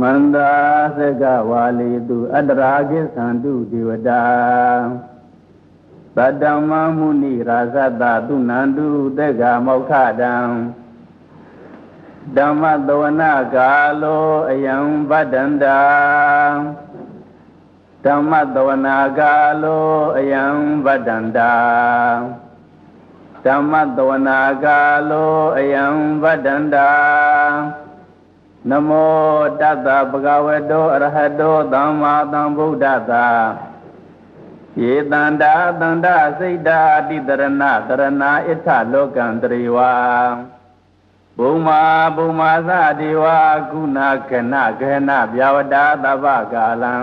မန္တာသကဝါလီတုအတ္တရာကိသန္တုဒေဝတာသတ္တမမုနိရာဇတသုနန္တုတေကမောက္ခတံဓမ္မသဝနာကာလောအယံဗဒ္ဒန္တာဓမ္မသဝနာကာလောအယံဗဒ္ဒန္တာဓမ္မသဝနာကာလောအယံဗဒ္ဒန္တာ နမောတတ္တဗဂဝတောအရဟတောသမ္မာသမ္ဗုဒ္ဓသာယေတန္တာတန္တာစိတ်တာအတိတရဏတရဏဣထလောကံတရေဝါဘုံမာဘုံမာသဒေဝကုဏကနကနဗျာဝတာသဗ္ဗကာလံ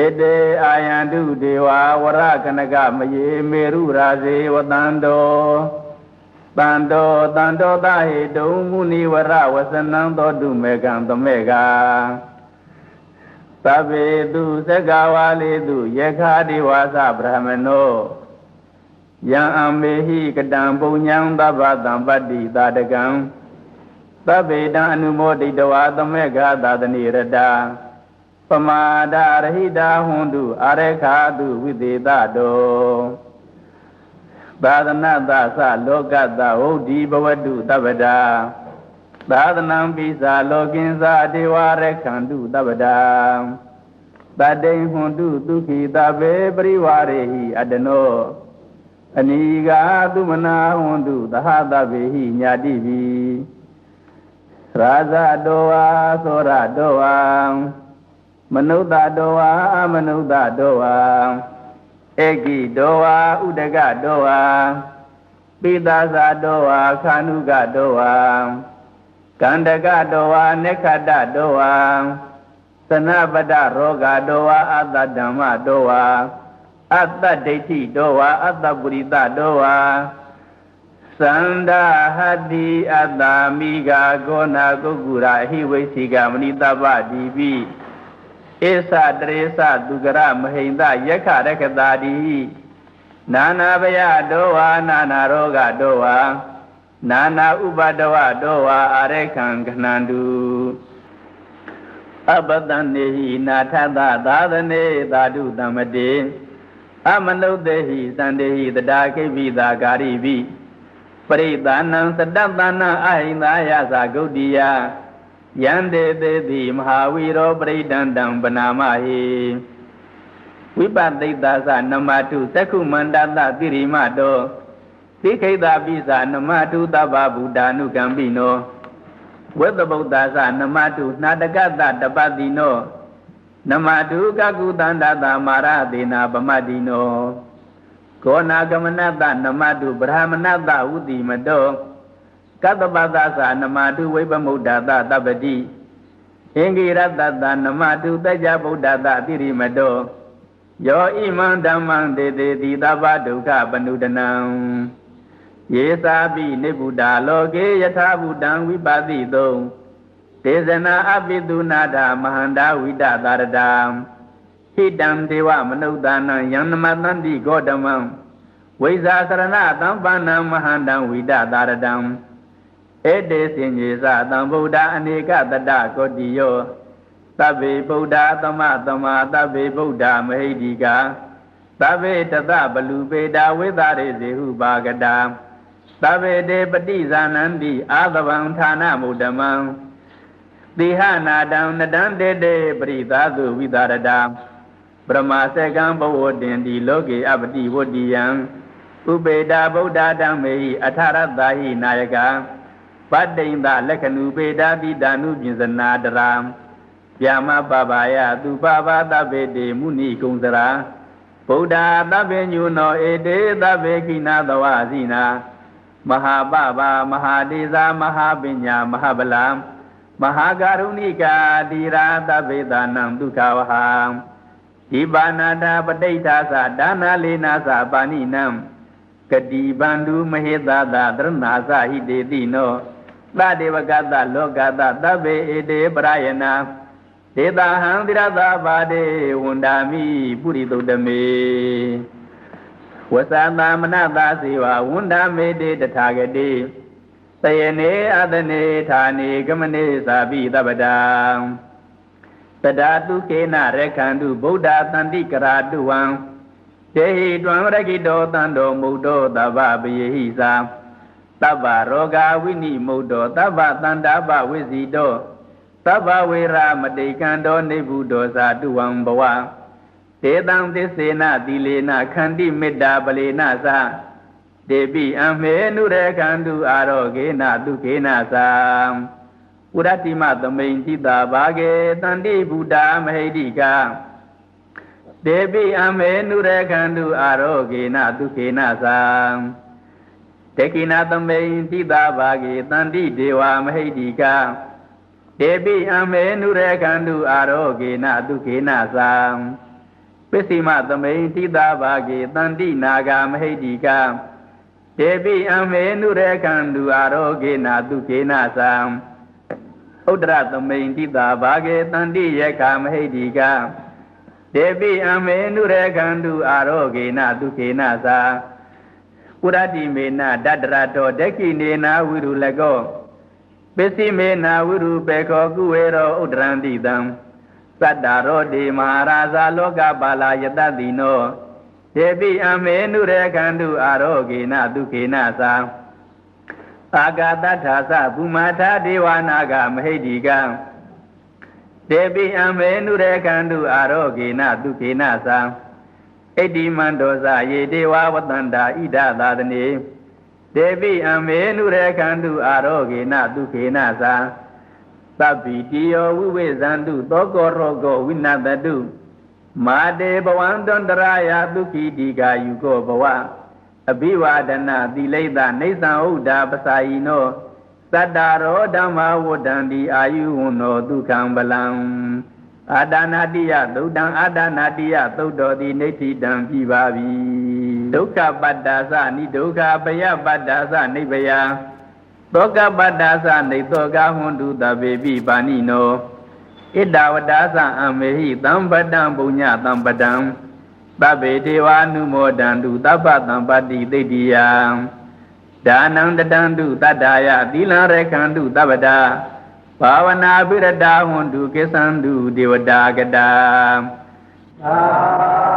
ဧတေအာယန္တုဒေဝဝရကနကမယေမေရုရာဇေဝတန္တော တန်တောတန်တောသဟေတုံမုနိဝရဝစနံသောတုမေကံသမေကသဗ္ဗေတုသက္ကဝါလေတုယခာတိဝါစဗြဟ္မနောယံအမေဟိကတံပုံညံသဗ္ဗတံပတ္တိသာတကံသဗ္ဗေတံအနုမောဒိတဝါသမေကသာသနိရတာပမာဒရဟိတာဟွန်တုအာရခာတုဝိသေတတော သာသနသသလောကတဟုတ်ဒီဘဝတုတပ္ပဒါသာသနံပိစာလောကင်းစာဒေဝရခန္တုတပ္ပဒါတတိဟွန်တုဒုက္ခိတဘေပရိဝရေဟိအတနောအနိကာသုမနာဟွန်တုသဟတဗေဟိညာတိပိရာဇတောဝါသောရတောဝါမနုဿတောဝါအမနုဿတောဝါ ဧကိတောဝါဥဒကတောဝါပိသာဇာတောဝါခာနုကတောဝါကန္တကတောဝါနေခတတောဝါသနပတရောဂတောဝါအတ္တဓမ္မတောဝါအတ္တဒိဋ္ဌိတောဝါအတ္တပုရိသတောဝါသန္ဒဟတိအတ္တမိဂာကောနာကုက္ကုရာဟိဝိသိကမဏိတပ္ပဒီပိ ဧသတရေသသူကရမဟိန္ဒယက္ခရကတာတိနာနာဘယတောဝါနာနာရောဂတောဝါနာနာဥပဒဝတောဝါအာရခံခဏန္တုအပတန်နေဟိနာထသသာသနေသာဓုတမတေအမနုဿေဟိသန္တေဟိတတာခိပိသာကာရိပိပရိသနံသတ္တသနံအဟိန္ဒာယသဂုတ်တိယ ယန္တေသေတိမဟာဝီရောပရိဒန္တံပနာမဟိဝိပသိတ္တသနမတုသက္ခုမန္တတတိရိမတောသိခိတပိသနမတုသဗ္ဗဗုဒ္ဓ ानु ကံပိနောဝေသဗုဒ္ဓသနမတုနာတကတတပတိနောနမတုကကုတန္တတမာရသေနာပမတ္တိနောကောနာကမနတနမတုဗြဟ္မဏတဝုတိမတော ကတ္တပသသနမတုဝိပမုဒ္ဒတတပ္ပတိအင်္ဂိရတတနမတုတကြဗုဒ္ဓတအတိရိမတောယောဣမံဓမ္မံတေတေတိသဗ္ဗဒုက္ခပနုဒနံယေသာပိနိဗ္ဗုဒ္ဓလောကေယထာဘူတံဝိပါတိတုံဒေဇနာအပိတုနာဒမဟန္တာဝိတသာရတံဟိတံဒေဝမနုဿာနံယံနမတန္တိဂောတမံဝိဇာသရဏသံပန္နံမဟန္တံဝိတသာရတံ ဧတေစင်ကြီးသသံဗုဒ္ဓအနေကတတကောတိယောသဗ္ဗေဗုဒ္ဓသမသမသဗ္ဗေဗုဒ္ဓမဟိတိကာသဗ္ဗေတသဘလူပေတာဝိသရေဇေဟုပါကတာသဗ္ဗေတေပฏิဇာနန္တိအာသဗံဌာနမုဒ္ဓမံတိဟနာတံနတံတေတေပရိသာသုဝိသရတာပရမစေကံဘဝတင်တိလောကေအပတိဝတ္တိယံဥပေတာဗုဒ္ဓဓမ္မေဟိအထရတ္တာဟိနာယက ပတ္တိန်တလက္ခဏုပေတာတိတာနုပြင်စနာတရာဗျာမပပယသူပပသဗ္ဗေတေမုနိကုံစရာဗုဒ္ဓသဗ္ဗညုနောဧတေသဗ္ဗေကိနာသဝစီနာမဟာပပမဟာဒေသာမဟာပညာမဟာဗလံမဟာကာရုဏိကာတိရာသဗ္ဗေသနံဒုက္ခဝဟံဒီပါဏာတာပဋိဋ္ဌာသဒါနာလေနာသပါဏိနံကတိဗန္ဓုမဟေသသသရဏာသဟိတေတိနော သဒေဝကတလောကတသဗ္ဗေဧတေပရယနာဒေတာဟံသီရသဘာဒေဝန္ဒာမိပုရိသုတ္တမေဝသသမနတာစေဝဝန္ဒမေတေတထာဂတိတယနေအတနေဌာနေကမနေသာပိတပဒံတဒါတုကေနရခန္တုဗုဒ္ဓတန္တိကရာတုဝံတေဟိတွံရကိတောတံတော်မုဒ္ဒောတဗ္ဗပယေဟိသာ တဗ္ဗရောဂဝိနိမုဒ္ဒောတဗ္ဗတန္တာပဝိစီတောသဗ္ဗဝေရမတိကံတောနေဗုဒ္ဓောသာတုဝံဘဝဒေတံသစ္စေနသီလေနခန္တိမေတ္တာပလေနသာဒေပိအမေနုရေခန္တုအာရောဂေနတုခေနသာဥရတိမသမိန်တိတာဘာဂေတန္တိဗုဒ္ဓမဟိတိကာဒေပိအမေနုရခန္တုအာရောဂေနဒုခေနသံ တေကိနာသမိန်တိတာဘာဂေတန္တိဒေဝမဟိတိကာဒေပိအမေနုရခန္တုအာရောဂေနဒုခေနသံပစ္စည်းမသမိန်တိတာဘာဂေတန္တိနာဂမဟိတိကာဒေပိအမေနုရခန္တုအာရောဂေနဒုခေနသံဥဒ္ဒရသမိန်တိတာဘာဂေတန္တိယခမဟိတိကာဒေပိအမေနုရေခန္တုအာရောဂေနဒုခေနသာ ကုရတိမေနတတရတောဒက္ခိနေနာဝိရုလကောပစ္စည်းမေနာဝိရုပေခောကုဝေရောဥဒရန္တိတံသတ္တရောဒေမဟာရာဇာလောကပါလာယတတိနောဒေပိအမေနုရေခန္တုအာရောဂေနဒုခေနသာအာဂတထာသဘူမာထာဒေဝနာဂမဟိတိကံဒေပိအမေနုရေခန္တုအာရောဂေနဒုခေနသံ ဣတိမန္တောဇယေဒေဝဝတန္တာဣဒသာသနေဒေပိအမေနုရေခန္တုအာရောဂေနဒုခေနသံသဗ္ဗိတိယောဝိဝေဇန္တုသောကောရောဂောဝိနတတုမာတေဘဝံတန္တရာယဒုက္ခိတိကာယုကောဘဝအဘိဝါဒနာသီလိတနေသံဥဒ္ဒါပစာယိနောသတ္တရောဓမ္မဝတ္တံဒီအာယုဝနောဒုက္ခံပလံ အာဒါနာတိယသုတ်တံအာဒါနာတိယသုတ်တော်သည်နေတိတံပြီပါပြီဒုက္ခပတ္တာသနိဒုက္ခပယပတ္တာသနိဗယသောကပတ္တာသနေသောကဟွန်တုတပေပိပါဏိနောဣဒဝတ္တာသအမေဟိသံပတံပုညသံပတံသဗ္ဗေဒေဝ ानु မောဒန္တုသဗ္ဗတံပတ္တိသိတ္တိယံဒါနံတတံတုတတ္တာယသီလရခန္တုတပ္ပတာ ဘာဝနာပိရတာဟွန်တုကိသံတုဒေဝတာကတာသာသာ